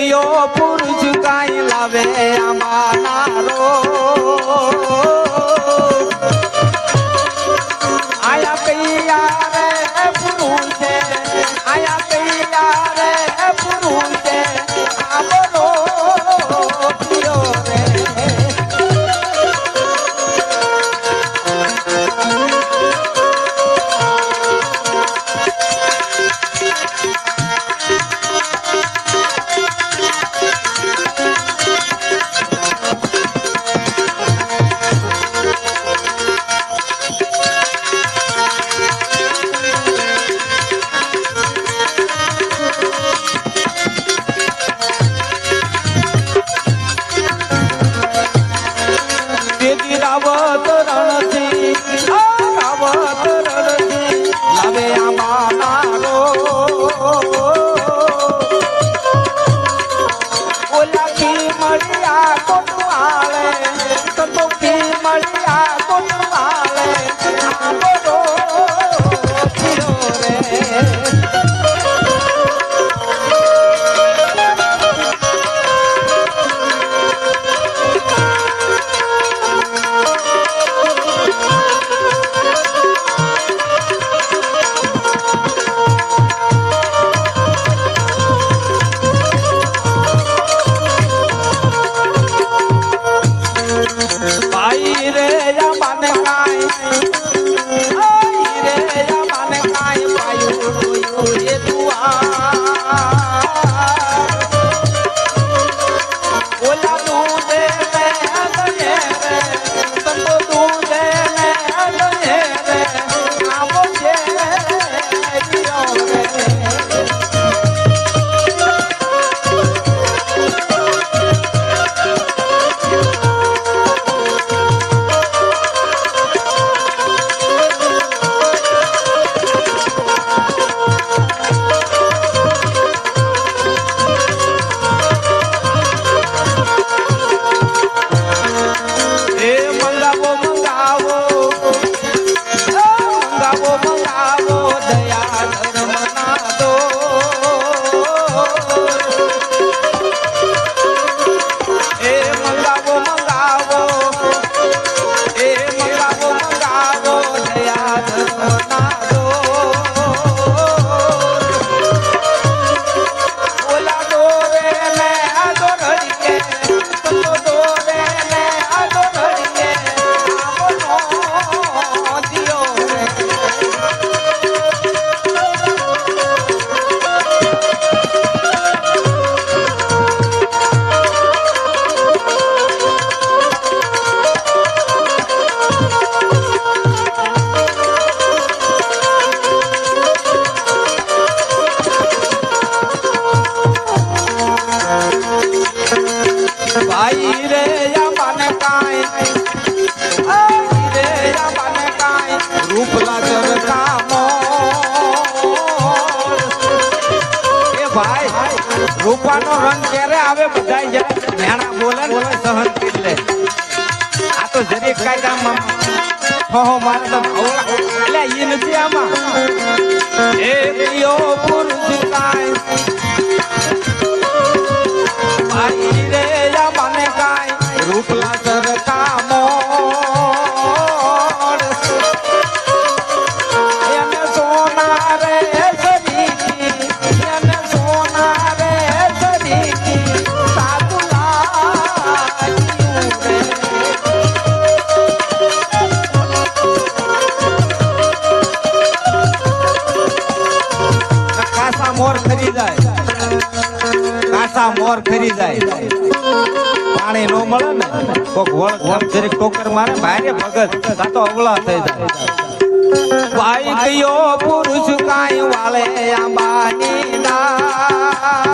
સ્ત્રીઓ પુરુષ કાંઈ લાવે અમારા Tampoco. 也不啊。કાઢા માં હો મારે તો એટલે એ નથી આમાં. એ મોર ફરી જાય. કાસા મોર ફરી જાય. પાણી નો મળે ને, કોક વળ વળ જરીક ટોકર મારે ભારે ભગત તા તો અવળા થઈ જાય. ભાઈ ગયો પુરુષ કાઈ વાલે આંબાની ના